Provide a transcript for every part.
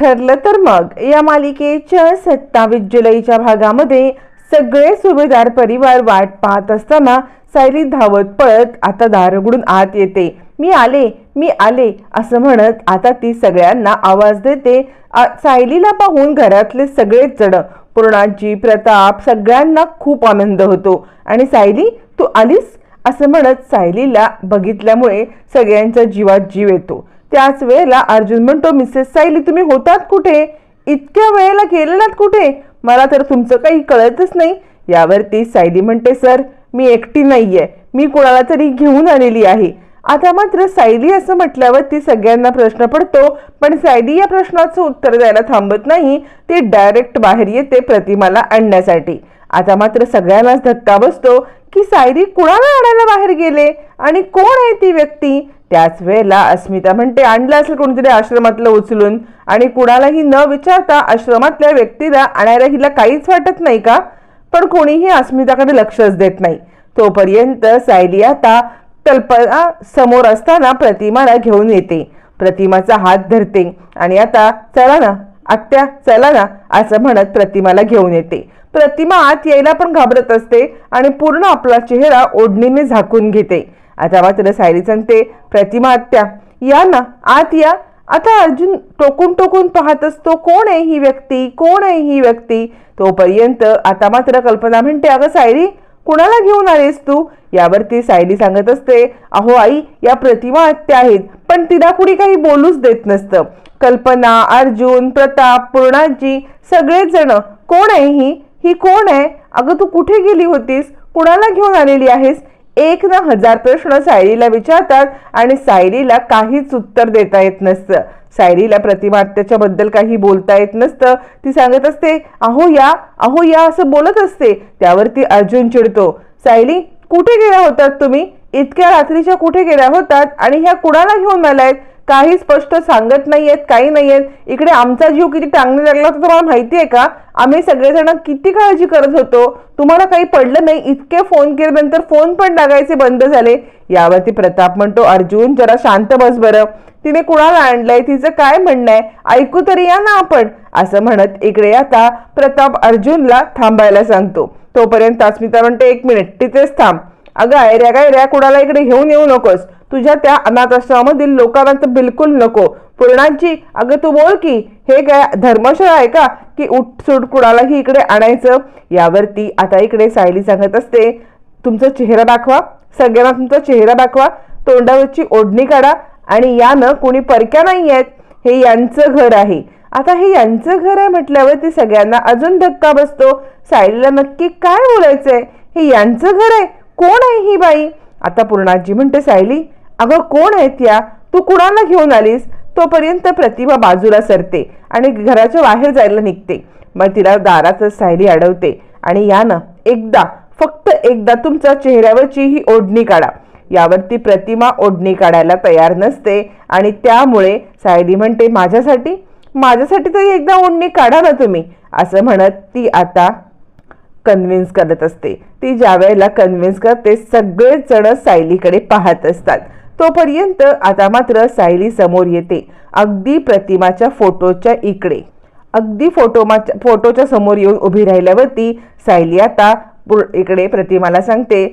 ठरलं तर मग. या मालिकेच्या सत्तावीस जुलैच्या भागामध्ये सगळे सुभेदार परिवार वाट पाहत असताना सायली धावत पळत आता दार उघडून आत येते. मी आले मी आले असं म्हणत आता ती सगळ्यांना आवाज देते. सायलीला पाहून घरातले सगळेच जण पूर्णाजी प्रताप सगळ्यांना खूप आनंद होतो. आणि सायली तू आलीस? असं म्हणत सायलीला बघितल्यामुळे सगळ्यांच्या जीवात जीव येतो. त्याच वेळेला अर्जुन म्हणतो मिसेस सायली तुम्ही होतात कुठे? इतक्या वेळेला गेलेलात कुठे? मला तर तुमचं काही कळतच नाही. यावरती सायली म्हणते सर मी एकटी नाही आहे मी कुणाला तरी घेऊन आलेली आहे. आता मात्र सायली असं म्हटल्यावर ती सगळ्यांना प्रश्न पडतो पण सायली या प्रश्नाचं उत्तर द्यायला थांबत नाही. ती डायरेक्ट बाहेर येते प्रतिमाला आणण्यासाठी. आता मात्र सगळ्यांनाच धक्का बसतो की सायली कुणाला आणायला बाहेर गेले आणि कोण आहे ती व्यक्ती? त्याच वेळेला अस्मिता म्हणते आणलं असेल कोणीतरी आश्रमातलं उचलून? आणि कुणालाही न विचारता आश्रमातल्या व्यक्तीला आणायला हिला काहीच वाटत नाही का? पण कोणीही अस्मिताकडे लक्षच देत नाही. तोपर्यंत सायली आता कल्पना समोर असताना प्रतिमाला घेऊन येते. प्रतिमाचा हात धरते आणि आता चला ना आत्या चला ना असं म्हणत प्रतिमाला घेऊन येते. प्रतिमा आत यायला पण घाबरत असते आणि पूर्ण आपला चेहरा ओढणीने झाकून घेते. आता मात्र सायली सांगते प्रतिमा आत्या या ना आत या. आता अर्जुन टोकून टोकून पाहत असतो कोण आहे ही व्यक्ती? कोण आहे ही व्यक्ती? तोपर्यंत आता मात्र कल्पना म्हणते अगं सायली कुणाला घेऊन आलीस तू? यावरती सायली सांगत असते अहो आई या प्रतिमा हत्या आहेत पण तिला कुणी काही बोलूच देत नसतं. कल्पना अर्जुन प्रताप पूर्णाजी सगळेच जण कोण आहे ही? ही कोण आहे? अगं तू कुठे गेली होतीस? कुणाला घेऊन आलेली आहेस? एक ना हजार प्रश्न सायरीला विचारतात आणि सायरीला काहीच उत्तर देता येत नसतं. सायरीला प्रतिमा बद्दल काही बोलता येत नसतं. ती सांगत असते अहो या अहो या असं बोलत असते. त्यावरती अर्जुन चिडतो सायली कुठे गेल्या होतात तुम्ही? इतक्या रात्रीच्या कुठे गेल्या होतात आणि ह्या कुणाला घेऊन आलायत? काही स्पष्ट सांगत नाहीयेत काही नाहीयेत. इकडे आमचा जीव किती टांगणे लागला होता तुम्हाला माहिती आहे का? आम्ही सगळेजण किती काळजी करत होतो. तुम्हाला काही पडलं नाही इतके फोन केल्यानंतर फोन पण लागायचे बंद झाले. यावरती प्रताप म्हणतो अर्जुन जरा शांत बस बरं. तिने कुणाला आणलंय? तिचं काय म्हणणं आहे? ऐकू तरी या ना आपण. असं म्हणत इकडे आता प्रताप अर्जुनला थांबायला सांगतो. तोपर्यंत अस्मिता म्हणते एक मिनिट तिथेच थांब. अगं आयऱ्या काय कुणाला इकडे घेऊन येऊ नकोस. तुझ्या त्या अनाथाश्रमामधील लोकांना तर बिलकुल नको. पूर्णांची अगं तू बोल की हे काय धर्मशाळा आहे का? की उठसूट कुणालाही इकडे आणायचं? यावरती आता इकडे सायली सांगत असते. तुमचा चेहरा दाखवा. सगळ्यांना तुमचा चेहरा दाखवा. तोंडावरची ओढणी काढा. आणि यानं कोणी परक्या नाही आहेत. हे यांचं घर आहे. आता हे यांचं घर आहे म्हटल्यावरती सगळ्यांना अजून धक्का बसतो. सायलीला नक्की काय बोलायचंय? हे यांचं घर आहे. कोण आहे ही बाई? आता पूर्णाजी म्हणते सायली अगं कोण आहेत या तू कुणाला घेऊन आलीस? तोपर्यंत प्रतिभा बाजूला सरते आणि घराच्या बाहेर जायला निघते. मग तिला दारातच सायली अडवते आणि यानं एकदा फक्त एकदा तुमच्या चेहऱ्यावरची ही ओढणी काढा. यावरती प्रतिमा ओढणी काढायला तयार नसते आणि त्यामुळे सायली म्हणते माझ्यासाठी? माझ्यासाठी तरी एकदा ओढणी काढा ना तुम्ही. असं म्हणत ती आता कन्व्हिन्स करत असते. ती ज्या वेळेला कन्व्हिन्स करते सगळेच जण सायलीकडे पाहत असतात. तोपर्यंत आता मात्र सायली समोर येते. अगदी प्रतिमाच्या फोटोच्या इकडे. अगदी फोटोमाच्या फोटोच्या समोर येऊन उभी राहिल्यावरती सायली आता इकडे प्रतिमाला सांगते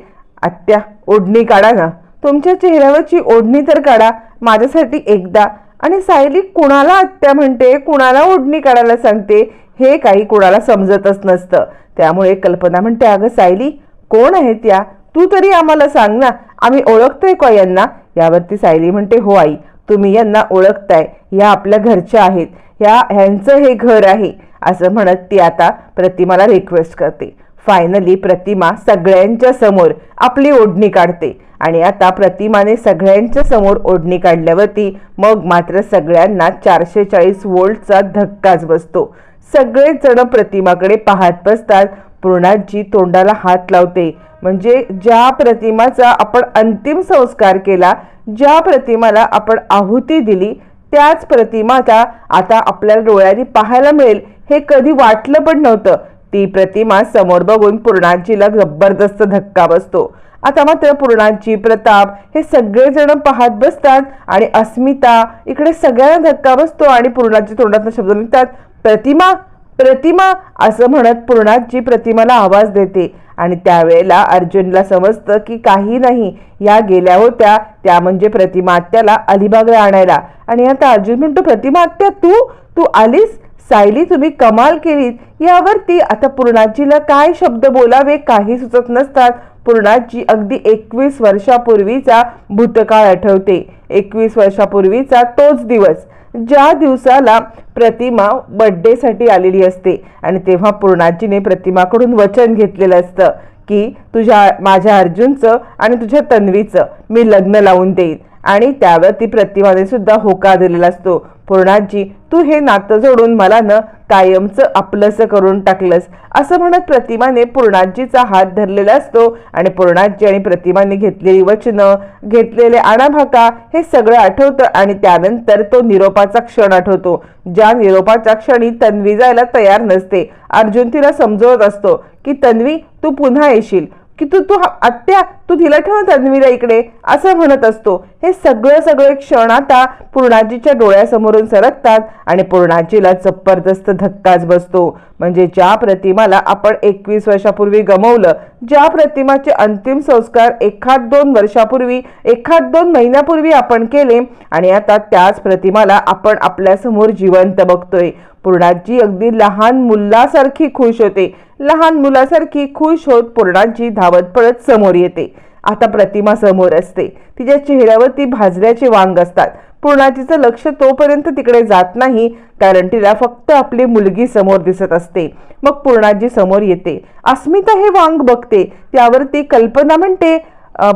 आत्या ओढणी काढा ना. तुमच्या चेहऱ्यावरची ओढणी तर काढा माझ्यासाठी एकदा. आणि सायली कुणाला आत्या म्हणते कुणाला ओढणी काढायला सांगते हे काही कुणाला समजतच नसतं. त्यामुळे कल्पना म्हणते अगं सायली कोण आहेत त्या तू तरी आम्हाला सांग ना. आम्ही ओळखतोय का यांना? यावरती सायली म्हणते हो आई तुम्ही यांना ओळखताय या आपल्या घरच्या आहेत ह्या ह्यांचं हे घर आहे असं म्हणत ती आता प्रतिमाला रिक्वेस्ट करते. फायनली प्रतिमा सगळ्यांच्या समोर आपली ओढणी काढते आणि आता प्रतिमाने सगळ्यांच्या समोर ओढणी काढल्यावरती मग मात्र सगळ्यांना चारशे चाळीस वोल्टचा धक्काच बसतो. सगळेच जण प्रतिमाकडे पाहत बसतात. पूर्णाजी तोंडाला हात लावते. म्हणजे ज्या प्रतिमाचा आपण अंतिम संस्कार केला ज्या प्रतिमाला आपण आहुती दिली त्याच प्रतिमाचा आता आपल्या डोळ्यांनी पाहायला मिळेल. हे कधी वाटलं पण नव्हतं. ती प्रतिमा समोर बघून पूर्णाजीला जबरदस्त धक्का बसतो. आता मात्र पूर्णाजी प्रताप हे सगळेजण पाहत बसतात आणि अस्मिता इकडे सगळ्यांना धक्का बसतो आणि पूर्णाजी तोंडातून शब्द निघतात प्रतिमा प्रतिमा असं म्हणत पूर्णाजी प्रतिमाला आवाज देते. आणि त्यावेळेला अर्जुनला समजतं की काही नाही या गेल्या होत्या त्या म्हणजे प्रतिमा आत्याला अलिबागला आणायला. आणि आता अर्जुन म्हणतो प्रतिमा आत्या तू? तू आलीस? सायली तुम्ही कमाल केलीत. यावरती आता पूर्णाजीला काय शब्द बोलावे काही सुचत नसतात. पूर्णाजी अगदी एकवीस वर्षापूर्वीचा भूतकाळ आठवते. एकवीस वर्षापूर्वीचा तोच दिवस. ज्या दिवसाला प्रतिमा बड्डेसाठी आलेली असते आणि तेव्हा पूर्णाजीने प्रतिमाकडून वचन घेतलेलं असतं की तुझ्या माझ्या अर्जुनचं आणि तुझ्या तन्वीचं मी लग्न लावून देईन. आणि त्यावर ती प्रतिमाने सुद्धा होकार दिलेला असतो. पूर्णाजी तू हे नातं जोडून मला न कायमचं आपलंसं करून टाकलंस. असं म्हणत प्रतिमाने पूर्णाजीचा हात धरलेला असतो आणि पूर्णाजी आणि प्रतिमाने घेतलेली वचनं घेतलेले आणाभाका हे सगळं आठवतं आणि त्यानंतर तो निरोपाचा क्षण आठवतो. ज्या निरोपाच्या क्षणी तन्वी जायला तयार नसते अर्जुन तिला समजवत असतो की तन्वी तू पुन्हा येशील. की तू तू आत्या तू तिला ठेव तन्वीला इकडे. असं म्हणत असतो. हे सगळं सगळे क्षण आता पूर्णाजीच्या डोळ्यासमोरून सरकतात आणि पूर्णाजीला जबरदस्त धक्काच बसतो. म्हणजे ज्या प्रतिमाला आपण एकवीस वर्षापूर्वी गमवलं ज्या प्रतिमाचे अंतिम संस्कार एखाद दोन वर्षापूर्वी एखाद दोन महिन्यापूर्वी आपण केले आणि आता त्याच प्रतिमाला आपण आपल्यासमोर जिवंत बघतोय. पूर्णाजी अगदी लहान मुलासारखी खुश होते. लहान मुलासारखी खुश होत पूर्णाजी धावत पळत समोर येते. आता प्रतिमा समोर असते. तिच्या चेहऱ्यावरती भाजल्याचे वांग असतात. पूर्णाजीचं लक्ष तोपर्यंत तिकडे जात नाही कारण तिला फक्त आपली मुलगी समोर दिसत असते. मग पूर्णाजी समोर येते. अस्मिता हे वांग बघते. त्यावर ती कल्पना म्हणते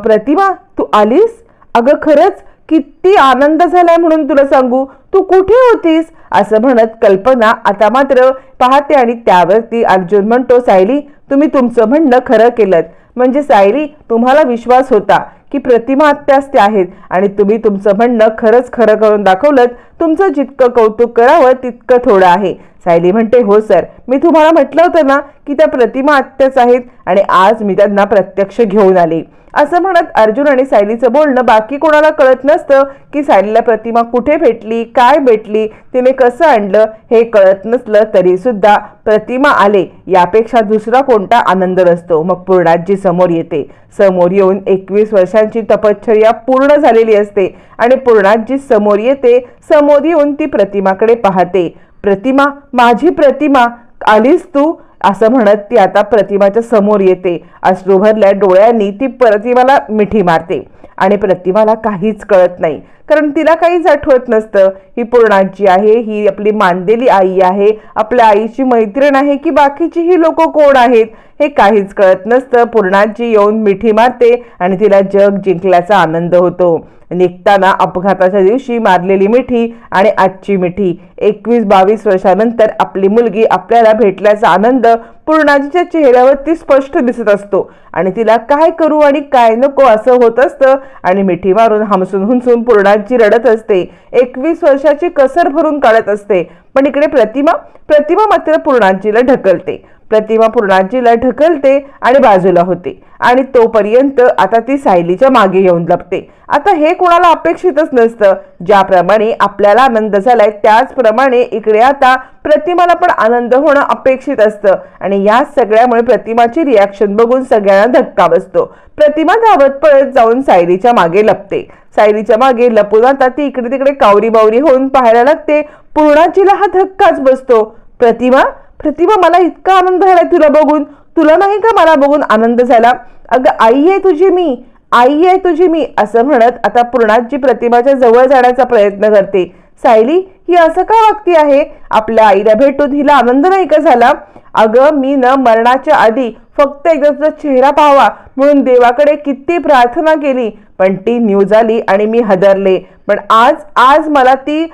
प्रतिमा तू आलीस? अगं खरंच किती आनंद झालाय म्हणून तुला सांगू. तू कुठे होतीस? असं म्हणत कल्पना आता मात्र पाहते आणि त्यावरती अर्जुन म्हणतो सायली तुम्ही तुमचं म्हणणं खरं केलं म्हणजे सायली तुम्हाला विश्वास होता की प्रतिमा आत्याच त्या आहेत आणि तुम्ही तुमचं म्हणणं खरंच खरं करून दाखवलं तुमचं जितकं कौतुक करावं तितकं थोडं आहे. सायली म्हणते हो सर. मी तुम्हाला म्हटलं होतं ना की त्या प्रतिमा आत्याच आहेत आणि आज मी त्यांना प्रत्यक्ष घेऊन आले. असं म्हणत अर्जुन आणि सायलीचं बोलणं बाकी कोणाला कळत नसतं की सायलीला प्रतिमा कुठे भेटली काय भेटली तिने कसं आणलं हे कळत नसलं तरी सुद्धा प्रतिमा आले यापेक्षा दुसरा कोणता आनंद नसतो. मग पूर्णाजी समोर येते. समोर येऊन एकवीस वर्षांची तपश्चर्या पूर्ण झालेली असते आणि पूर्णाजी समोर येते समोर येऊन ती प्रतिमाकडे पाहते. प्रतिमा माझी प्रतिमा आलीस तू? असं म्हणत ती आता प्रतिमाच्या समोर येते. अश्रू भरल्या डोळ्यांनी ती प्रतिमाला मिठी मारते. आणि प्रतिमाला काहीच कळत नाही. कारण तिला काहीच आठवत नसतं. ही पूर्णाची आहे ही आपली मानलेली आई आहे आपल्या आईची मैत्रीण आहे की बाकीची ही लोक कोण आहेत हे काहीच कळत नसतं. पूर्णाची येऊन मिठी मारते आणि तिला जग जिंकल्याचा आनंद होतो. निघताना अपघाताच्या दिवशी मारलेली मिठी आणि आजची मिठी एकवीस बावीस वर्षानंतर आपली मुलगी आपल्याला भेटल्याचा आनंद पूर्णाजीच्या चेहऱ्यावरती स्पष्ट दिसत असतो. आणि तिला काय करू आणि काय नको असं होत असतं. आणि मिठी मारून हमसून हुंसून पूर्णाजी रडत असते. एकवीस वर्षाची कसर भरून काढत असते. पण इकडे प्रतिमा प्रतिमा मात्र पूर्णाजीला ढकलते. प्रतिमा पूर्णाजीला ढकलते आणि बाजूला होते. आणि तोपर्यंत आता ती सायलीच्या मागे येऊन लपते. आता हे कोणाला अपेक्षितच नसतं. ज्याप्रमाणे आपल्याला आनंद झालाय त्याचप्रमाणे इकडे आता प्रतिमाला पण आनंद होणं अपेक्षित असतं. आणि या सगळ्यामुळे प्रतिमाची रिॲक्शन बघून सगळ्यांना धक्का बसतो. प्रतिमा धावत पळत जाऊन सायलीच्या मागे लपते. सायलीच्या मागे लपून आता ती इकडे तिकडे कावरी बावरी होऊन पाहायला लागते. पूर्णाजीला हा धक्काच बसतो. प्रतिमा प्रतिभा मला इतका आनंद झाला तुला बघून. तुला नाही का मला बघून आनंद झाला? अगं आई आहे तुझी मी. आई आहे तुझी मी असं म्हणत आता पूर्णाजी प्रतिभाच्या जवळ जाण्याचा प्रयत्न करते. सायली ही असं का वागती आहे? आपल्या आईला भेटून हिला आनंद नाही का झाला? अगं मी न मरणाच्या आधी फक्त एकदा तुझा चेहरा पाहावा म्हणून देवाकडे किती प्रार्थना केली. पण ती न्यूज आली आणि मी हदरले. पण आज आज मला ती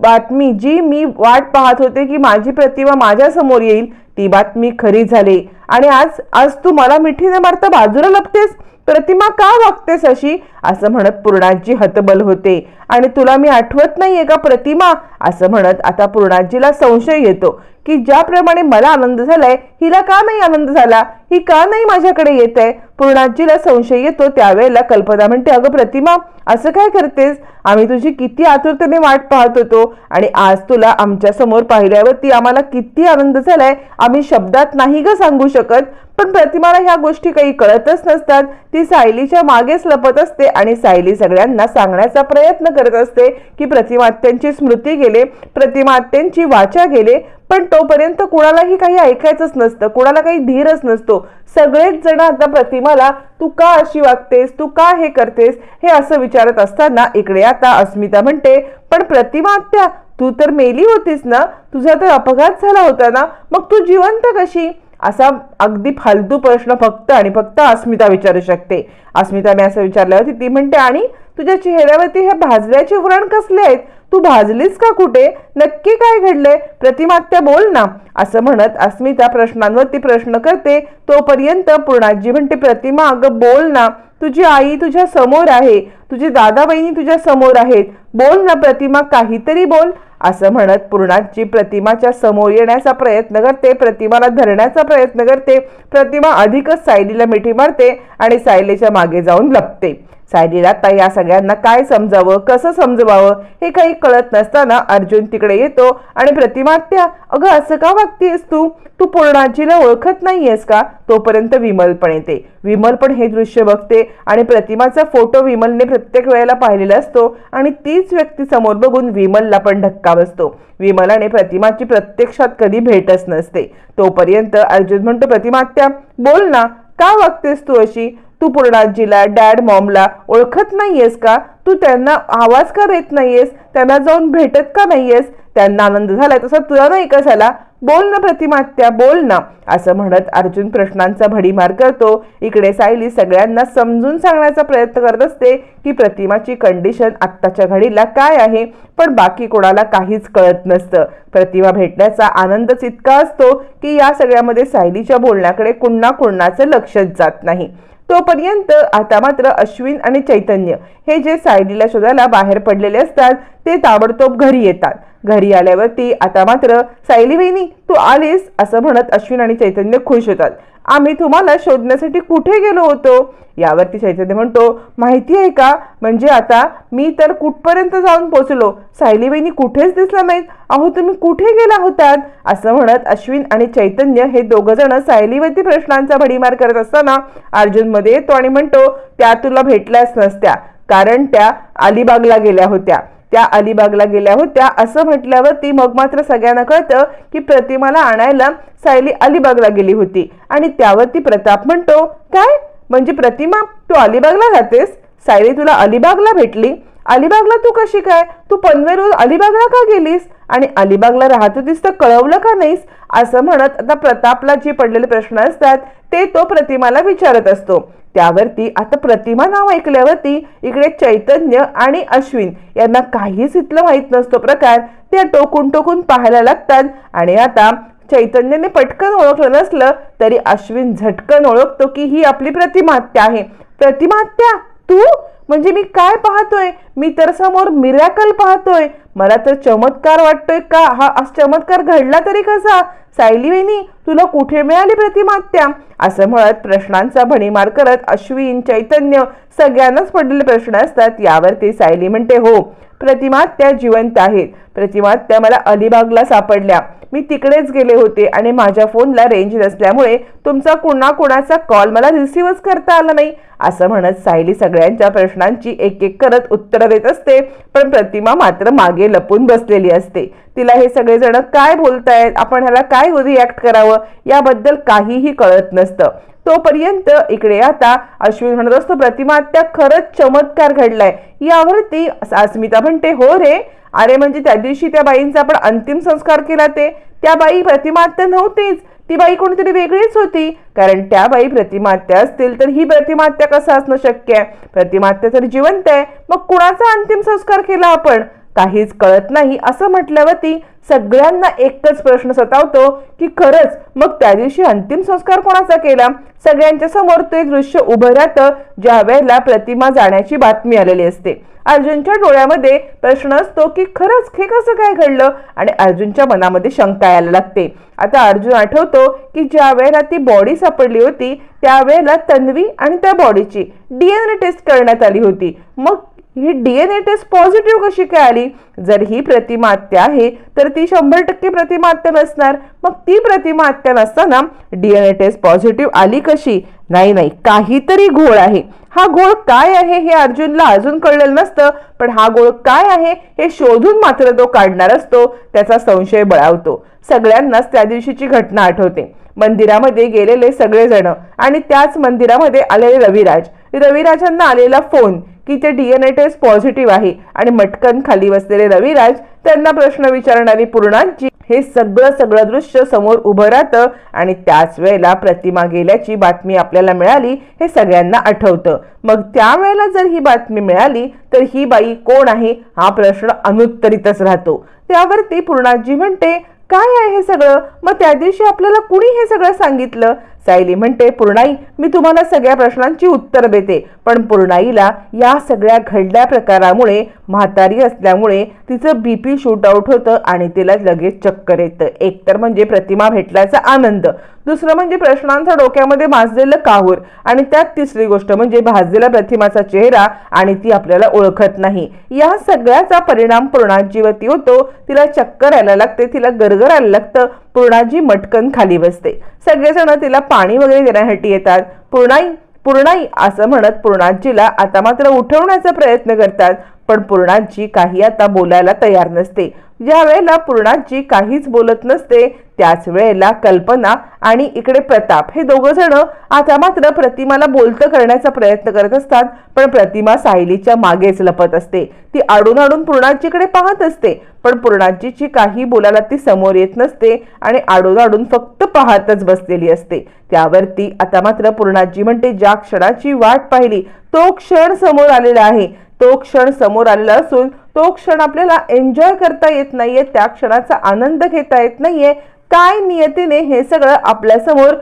बातमी जी मी वाट पाहत होते की माझी प्रतिमा माझ्यासमोर येईल ती बातमी खरी झाली. आणि आज आज तू मला मिठी मारता बाजूला लपतेस? प्रतिमा का वागतेस अशी असं म्हणत पूर्णाजी हतबल होते. आणि तुला मी आठवत नाहीये का प्रतिमा? असं म्हणत आता पूर्णाजीला संशय येतो की ज्याप्रमाणे मला आनंद झालाय हिला का नाही आनंद झाला? ही का नाही माझ्याकडे येत आहे पूर्णाजीला संशय येतो त्यावेळेला कल्पना म्हणते अगं प्रतिमा असं काय करतेस? आम्ही तुझी किती आतुरतेने वाट पाहत होतो आणि आज तुला आमच्यासमोर पाहिल्यावरती आम्हाला किती आनंद झालाय. आम्ही शब्दात नाही ग सांगू शकत पण प्रतिमाला ह्या गोष्टी काही कळतच नसतात. ती सायलीच्या मागेच लपत असते आणि सायली सगळ्यांना सांगण्याचा प्रयत्न करत असते की प्रतिमात्यांची स्मृती गेले प्रतिमात्यांची वाचा गेले पण तोपर्यंत कुणालाही काही ऐकायचंच नसतं कुणाला काही धीरच नसतो. सगळेच जण आता प्रतिमाला तू का अशी वागतेस? तू का हे करतेस? हे असं विचारत असताना इकडे आता अस्मिता म्हणते पण प्रतिमा आत्या तू तर मेली होतीस ना? तुझा तर अपघात झाला होता ना? मग तू जिवंत कशी? असा अगदी फालतू प्रश्न फक्त आणि फक्त अस्मिता विचारू शकते. अस्मिताने असं विचारल्यावरती ती म्हणते आणि तुझ्या चेहऱ्यावरती हे भाजल्याचे व्रण कसले आहेत? तू भाजलीस का कुठे? नक्की काय घडले प्रतिमात्या बोल ना. असं म्हणत अस्मिता प्रश्नांवरती प्रश्न करते तोपर्यंत पूर्णाजी म्हणते प्रतिमा अगं बोल ना. तुझी आई तुझ्या समोर आहे. तुझी दादा बहिणी तुझ्या समोर आहेत. बोल ना प्रतिमा काहीतरी बोल. असं म्हणत पूर्णाची प्रतिमाच्या समोर येण्याचा प्रयत्न करते. प्रतिमाला धरण्याचा प्रयत्न करते. प्रतिमा अधिकच सायलीला मिठी मारते आणि सायलीच्या मागे जाऊन लपते. सायलीला आता या सगळ्यांना काय समजावं कसं समजवावं हे काही कळत नसताना अर्जुन तिकडे येतो आणि प्रतिमात्या अगं असं का वागतेस तू? तू पूर्णाजीला ओळखत नाहीयेस का? तोपर्यंत विमल पण येते. विमल पण हे दृश्य बघते आणि प्रतिमाचा फोटो विमलने प्रत्येक वेळेला पाहिलेला असतो आणि तीच व्यक्ती समोर बघून विमलला पण धक्का बसतो. विमलाने प्रतिमाची प्रत्यक्षात कधी भेटच नसते. तोपर्यंत अर्जुन म्हणतो प्रतिमात्या बोल ना का वागतेस तू अशी? तू पूर्णाजीला डॅड मॉमला ओळखत नाहीयेस का? तू त्यांना आवाज का देत नाहीयेस? त्यांना जाऊन भेटत का नाहीयेस? त्यांना आनंद झाला तसा तुला नाही का झाला? बोल ना प्रतिमात्या बोल ना. असं म्हणत अर्जुन प्रश्नांचा भडीमार करतो. इकडे सायली सगळ्यांना समजून सांगण्याचा प्रयत्न करत असते की प्रतिमाची कंडिशन आत्ताच्या घडीला काय आहे? पण बाकी कोणाला काहीच कळत नसतं. प्रतिमा भेटण्याचा आनंदच इतका असतो की या सगळ्यामध्ये सायलीच्या बोलण्याकडे कुणा कुणाचं लक्षच जात नाही. तोपर्यंत आता मात्र अश्विन आणि चैतन्य हे जे सायलीला शोधायला बाहेर पडलेले असतात ते ताबडतोब घरी येतात. घरी आल्यावरती आता मात्र सायली वहिनी तू आलीस असं म्हणत अश्विन आणि चैतन्य खुश होतात. आम्ही तुम्हाला शोधण्यासाठी कुठे गेलो होतो? यावरती चैतन्य म्हणतो माहिती आहे का? म्हणजे आता मी तर कुठपर्यंत जाऊन पोचलो? सायलीबाईंनी कुठेच दिसला नाहीत. अहो तुम्ही कुठे गेला होतात? असं म्हणत अश्विन आणि चैतन्य हे दोघ जण सायलीवरती प्रश्नांचा भडीमार करत असताना अर्जुनमध्ये येतो आणि म्हणतो त्या तुला भेटल्याच नसत्या. कारण त्या अलिबागला गेल्या होत्या. त्या अलिबागला गेल्या होत्या. असं म्हटल्यावर ती मग मात्र सगळ्यांना कळतं की प्रतिमाला आणायला सायली अलिबागला गेली होती. आणि त्यावर ती प्रताप म्हणतो काय? म्हणजे प्रतिमा? तू अलिबागला जातेस? सायली तुला अलिबागला भेटली? अलिबागला तू कशी काय? तू पनवेलवर अलिबागला का गेलीस? आणि अलिबागला राहत होतीस तर कळवलं का नाहीस? असं म्हणत आता प्रतापला जे पडलेले प्रश्न असतात ते तो प्रतिमाला विचारत असतो. त्यावरती आता प्रतिमा नाव ऐकल्यावरती इकडे चैतन्य आणि अश्विन यांना काहीच इथलं माहीत नसतो प्रकार. त्या टोकून टोकून पाहायला लागतात आणि आता चैतन्याने पटकन ओळखलं नसलं तरी अश्विन झटकन ओळखतो की ही आपली प्रतिमात्या आहे. प्रतिमात्या तू? म्हणजे मी काय पाहतोय? मी तर समोर मिरॅकल पाहतोय. मला तर चमत्कार वाटतोय का? हा चमत्कार घडला तरी कसा? सायली वहिनी तुला कुठे मिळाली प्रतिमात्या? असं म्हणत प्रश्नांचा भणीमार करत अश्विन चैतन्य सगळ्यांनाच पडलेले प्रश्न असतात. यावरती सायली म्हणते हो प्रतिमात्या जिवंत आहेत. प्रतिमात्या मला अलिबागला सापडल्या. मी तिकडेच गेले होते आणि माझ्या फोनला रेंज नसल्यामुळे तुमचा कुणा कुणाचा कॉल मला रिसिव्हच करता आला नाही असं म्हणत सायली सगळ्यांच्या प्रश्नांची एक एक करत उत्तरं देत असते. पण प्रतिमा मात्र मागे लपून बसलेली असते. तिला हे सगळेजण काय बोलतायत? आपण ह्याला काय रिॲक्ट करावं? याबद्दल काहीही कळत नसतं. तोपर्यंत इकडे आता अश्विन म्हणत असतो प्रतिमा त्या खरंच चमत्कार घडलाय. यावरती अस्मिता म्हणते हो रे अरे म्हणजे त्या दिवशी त्या बाईंचा आपण अंतिम संस्कार केला ते. त्या बाई प्रतिमात्या नव्हतीच. ती बाई कोणीतरी वेगळीच होती. कारण त्या बाई प्रतिमात्या असतील तर ही प्रतिमात्या कसं असणं शक्य आहे? प्रतिमात्या तर जिवंत आहे. मग कुणाचा अंतिम संस्कार केला आपण? काहीच कळत नाही. असं म्हटल्यावरती सगळ्यांना एकच प्रश्न सतावतो की खरंच मग त्या दिवशी अंतिम संस्कार कोणाचा केला? सगळ्यांच्या समोर ते दृश्य उभं राहतं ज्या वेळेला प्रतिमा जाण्याची बातमी आलेली असते. अर्जुनच्या डोळ्यामध्ये प्रश्न असतो की खरंच हे कसं काय घडलं? आणि अर्जुनच्या मनामध्ये शंका यायला लागते. आता अर्जुन आठवतो की ज्या वेळेला ती बॉडी सापडली होती त्यावेळेला तन्वी आणि त्या बॉडीची डीएनए टेस्ट करण्यात आली होती. मग ही डीएनए टेस्ट पॉझिटिव्ह कशी काय आली जर ही प्रतिमा हत्या आहे तर ती शंभर टक्के प्रतिमा हत्या नसणार. मग ती प्रतिमा हत्या नसताना डीएनए टेस्ट पॉझिटिव्ह आली कशी? नाही नाही काहीतरी घोळ आहे. हा घोळ काय आहे हे अर्जुनला अजून कळलेलं नसतं पण हा घोळ काय आहे हे शोधून मात्र तो काढणार असतो त्याचा संशय बळावतो. सगळ्यांनाच त्या दिवशीची घटना आठवते. मंदिरामध्ये गेलेले सगळेजण आणि त्याच मंदिरामध्ये आलेले रविराज. रविराजांना आलेला फोन. की ते डीएनए टेस्ट पॉझिटिव्ह आहे आणि मटकन खाली बसलेले रविराज त्यांना प्रश्न विचारणारी पूर्णांची हे सगळं सगळं दृश्य समोर उभं राहतं आणि त्याच वेळेला प्रतिमा गेल्याची बातमी आपल्याला मिळाली हे सगळ्यांना आठवतं. मग त्यावेळेला जर ही बातमी मिळाली तर ही बाई कोण आहे हा प्रश्न अनुत्तरितच राहतो. त्यावरती पूर्णाजी म्हणते काय आहे हे सगळं? मग त्या दिवशी आपल्याला कुणी हे सगळं सांगितलं? सायली म्हणते पूर्णाई मी तुम्हाला सगळ्या प्रश्नांची उत्तर देते. पण पूर्णाईला या सगळ्या घडल्या प्रकारामुळे म्हातारी असल्यामुळे तिचं बीपी शूट आउट होतं आणि तिला लगेच चक्कर येतं. एकतर म्हणजे प्रतिमा भेटल्याचा आनंद. दुसरं म्हणजे प्रश्नांचा डोक्यामध्ये भाजलेलं काहूर. आणि त्यात तिसरी गोष्ट म्हणजे भाजलेला प्रतिमाचा चेहरा आणि ती आपल्याला ओळखत नाही. या सगळ्याचा परिणाम पूर्णाजीवरती होतो. तिला चक्कर यायला लागते तिला गरगर यायला लागतं. पूर्णाजी मटकन खाली बसते. सगळेजण तिला पाणी वगैरे देण्यासाठी येतात. पूर्णाई पूर्णाई असं म्हणत पूर्णाजीला आता मात्र उठवण्याचा प्रयत्न करतात पण पूर्णाजी काही आता बोलायला तयार नसते. ज्या वेळेला पूर्णाजी काहीच बोलत नसते त्याच वेळेला कल्पना आणि इकडे प्रताप हे दोघं जण आता मात्र प्रतिमाला बोलतं करण्याचा प्रयत्न करत असतात पण प्रतिमा सायलीच्या मागेच लपत असते. ती आडून आडून पूर्णाजीकडे पाहत असते. पण पूर्णाजीची काही बोलायला ती समोर येत नसते आणि आडून आडून फक्त पाहतच बसलेली असते. त्यावरती आता मात्र पूर्णाजी म्हणते ज्या क्षणाची वाट पाहिली तो क्षण समोर आलेला आहे. तो क्षण समोर आलेला असून तो क्षण आपल्याला एन्जॉय करता येत नाहीये त्या क्षणाचा आनंद घेता येत नाहीये. काय नियतीने हे सगळं आपल्यासमोर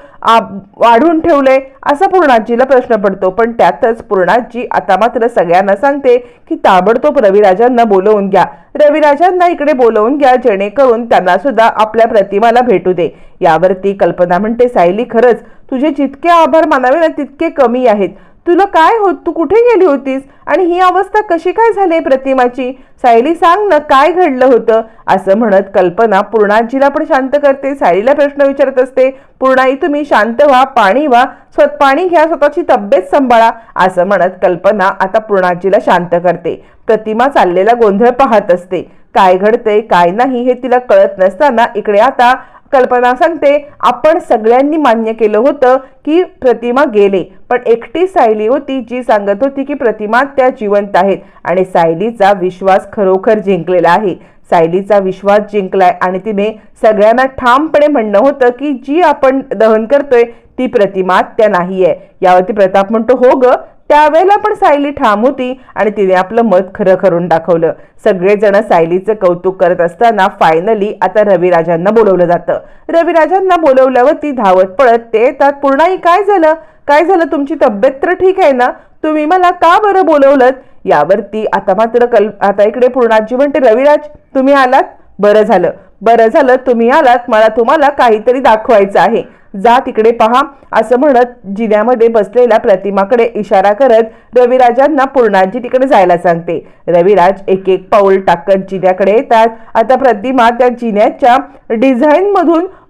वाढून ठेवलंय असा पूर्णाजीला प्रश्न पडतो. पण त्यातच पूर्णाजी आता मात्र सगळ्यांना सांगते की ताबडतोब रविराजांना बोलवून घ्या. रविराजांना इकडे बोलवून घ्या जेणेकरून त्यांना सुद्धा आपल्या प्रतिमाला भेटू दे. यावरती कल्पना म्हणते सायली खरंच तुझे जितके आभार मानावे ना तितके कमी आहेत. तुला काय होत तू कुठे गेली होतीस? आणि ही अवस्था कशी काय झाली प्रतिमाची? सायली सांग ना काय घडलं होतं? असं म्हणत कल्पना पूर्णाजीला पण शांत करते. सायलीला प्रश्न विचारत असते पूर्णाई तुम्ही शांत व्हा पाणी व्हा स्वत पाणी घ्या स्वतःची तब्येत सांभाळा. असं म्हणत कल्पना आता पूर्णाजीला शांत करते. प्रतिमा चाललेला गोंधळ पाहत असते. काय घडतंय काय नाही हे तिला कळत नसताना इकडे आता कल्पना सांगते आपण सगळ्यांनी मान्य केलं होतं की प्रतिमा गेले पण एकटी सायली होती जी सांगत होती की प्रतिमा त्या जिवंत आहेत आणि सायलीचा विश्वास खरोखर जिंकलेला आहे. सायलीचा विश्वास जिंकलाय आणि तिने सगळ्यांना ठामपणे म्हणणं होतं की जी आपण दहन करतोय ती प्रतिमा त्या नाही आहे यावरती प्रताप म्हणतो हो ग त्यावेळेला पण सायली ठाम होती आणि तिने आपलं मत खरं करून दाखवलं. सगळेजण सायलीचं कौतुक करत असताना फायनली आता रविराजांना बोलवलं जातं. रविराजांना बोलवल्यावर ती धावत पळत ते येतात पूर्णाई काय झालं? काय झालं? तुमची तब्येत तर ठीक आहे ना? तुम्ही मला का बरं बोलवलं यावरती आता मात्र कल आता इकडे पूर्णाजी म्हणते रविराज तुम्ही आलात? बरं झालं. बरं झालं तुम्ही आलात. मला तुम्हाला काहीतरी दाखवायचं आहे. जा तिकडे पहा असं म्हणत जिन्यामध्ये बसलेल्या प्रतिमाकडे इशारा करत रविराजांना पूर्णाजी तिकडे जायला सांगते. रविराज एक एक पाऊल टाकत जिन्याकडे येतात. आता प्रतिमा त्या जिन्याच्या डिझाईन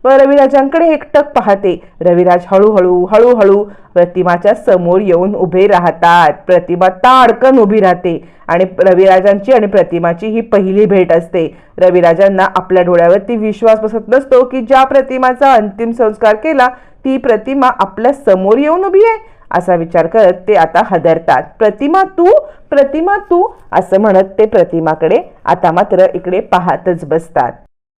व रविराजांकडे एकटक पाहते. रविराज हळूहळू हळूहळू प्रतिमाच्या समोर येऊन उभे राहतात. प्रतिमा ताडकन उभी राहते आणि रविराजांची आणि प्रतिमाची ही पहिली भेट असते. रविराजांना आपल्या डोळ्यावरती विश्वास बसत नसतो की ज्या प्रतिमाचा अंतिम संस्कार केला ती प्रतिमा आपल्यासमोर येऊन उभी आहे असा विचार करत ते आता हदरतात. प्रतिमा तू प्रतिमा तू असं म्हणत ते प्रतिमाकडे आता मात्र इकडे पाहतच बसतात.